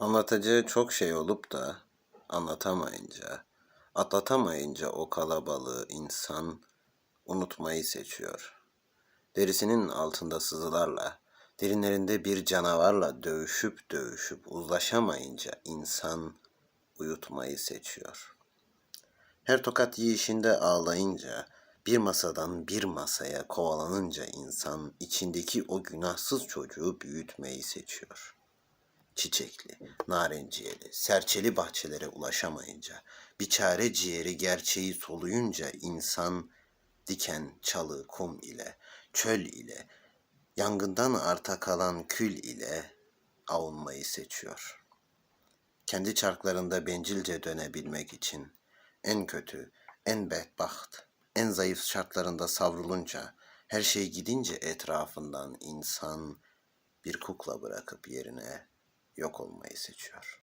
Anlatacağı çok şey olup da anlatamayınca, atlatamayınca o kalabalığı insan unutmayı seçiyor. Derisinin altında sızılarla, derinlerinde bir canavarla dövüşüp dövüşüp uzlaşamayınca insan uyutmayı seçiyor. Her tokat yiyişinde ağlayınca, bir masadan bir masaya kovalanınca insan içindeki o günahsız çocuğu büyütmeyi seçiyor. Çiçekli, narenciyeli, serçeli bahçelere ulaşamayınca, bir çare ciğeri gerçeği soluyunca insan diken, çalı, kum ile, çöl ile, yangından arta kalan kül ile avunmayı seçiyor. Kendi çarklarında bencilce dönebilmek için en kötü, en bedbaht, en zayıf şartlarında savrulunca, her şey gidince etrafından insan bir kukla bırakıp yerine yok olmayı seçiyor.